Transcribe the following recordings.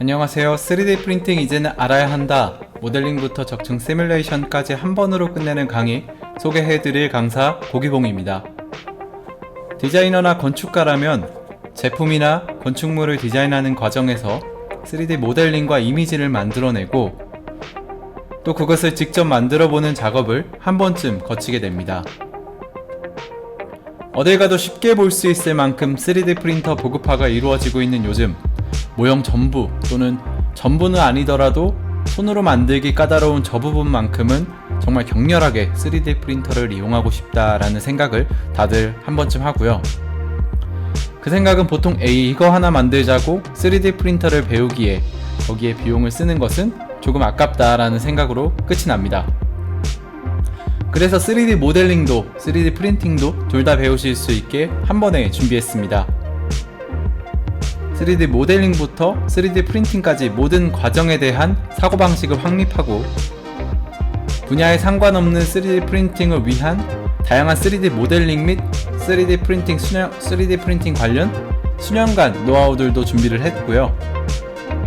안녕하세요. 3D 프린팅 이제는 알아야 한다. 모델링부터 적층 시뮬레이션까지 한 번으로 끝내는 강의 소개해드릴 강사 고기봉입니다. 디자이너나 건축가라면 제품이나 건축물을 디자인하는 과정에서 3D 모델링과 이미지를 만들어내고 또 그것을 직접 만들어보는 작업을 한 번쯤 거치게 됩니다. 어딜 가도 쉽게 볼 수 있을 만큼 3D 프린터 보급화가 이루어지고 있는 요즘 모형 전부 또는 전부는 아니더라도 손으로 만들기 까다로운 저 부분만큼은 정말 격렬하게 3D 프린터를 이용하고 싶다라는 생각을 다들 한 번쯤 하고요. 그 생각은 보통 에이 이거 하나 만들자고 3D 프린터를 배우기에 거기에 비용을 쓰는 것은 조금 아깝다라는 생각으로 끝이 납니다. 그래서 3D 모델링도 3D 프린팅도 둘 다 배우실 수 있게 한 번에 준비했습니다. 3D 모델링부터 3D 프린팅까지 모든 과정에 대한 사고방식을 확립하고 분야에 상관없는 3D 프린팅을 위한 다양한 3D 모델링 및 3D 프린팅 수년, 3D 프린팅 관련 수년간 노하우들도 준비를 했고요.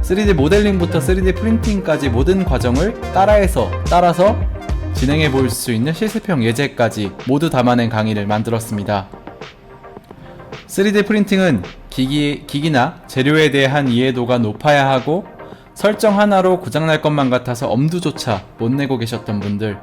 3D 모델링부터 3D 프린팅까지 모든 과정을 따라해서 따라서 진행해 볼 수 있는 실습형 예제까지 모두 담아낸 강의를 만들었습니다. 3D 프린팅은 기기, 기기나 재료에 대한 이해도가 높아야 하고 설정 하나로 고장날 것만 같아서 엄두조차 못 내고 계셨던 분들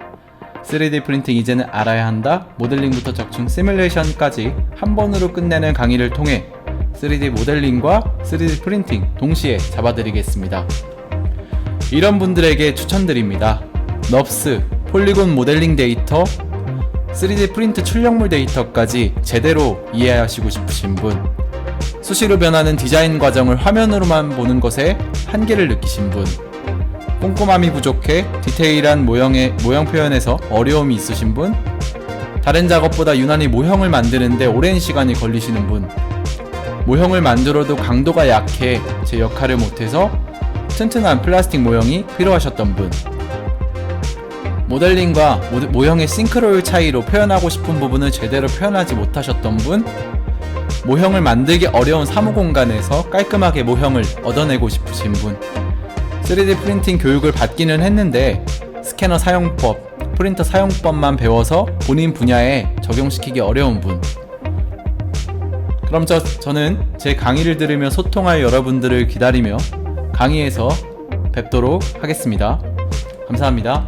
3D 프린팅 이제는 알아야 한다 모델링부터 적중 시뮬레이션까지 한 번으로 끝내는 강의를 통해 3D 모델링과 3D 프린팅 동시에 잡아드리겠습니다. 이런 분들에게 추천드립니다. 넙스, 폴리곤 모델링 데이터, 3D 프린트 출력물 데이터까지 제대로 이해하시고 싶으신 분, 수시로 변하는 디자인 과정을 화면으로만 보는 것에 한계를 느끼신 분, 꼼꼼함이 부족해 디테일한 모형의 모형 표현에서 어려움이 있으신 분, 다른 작업보다 유난히 모형을 만드는데 오랜 시간이 걸리시는 분, 모형을 만들어도 강도가 약해 제 역할을 못해서 튼튼한 플라스틱 모형이 필요하셨던 분, 모델링과 모- 모형의 싱크로율 차이로 표현하고 싶은 부분을 제대로 표현하지 못하셨던 분, 모형을 만들기 어려운 사무 공간에서 깔끔하게 모형을 얻어내고 싶으신 분, 3D 프린팅 교육을 받기는 했는데 스캐너 사용법, 프린터 사용법만 배워서 본인 분야에 적용시키기 어려운 분. 그럼 저, 저는 제 강의를 들으며 소통할 여러분들을 기다리며 강의에서 뵙도록 하겠습니다. 감사합니다.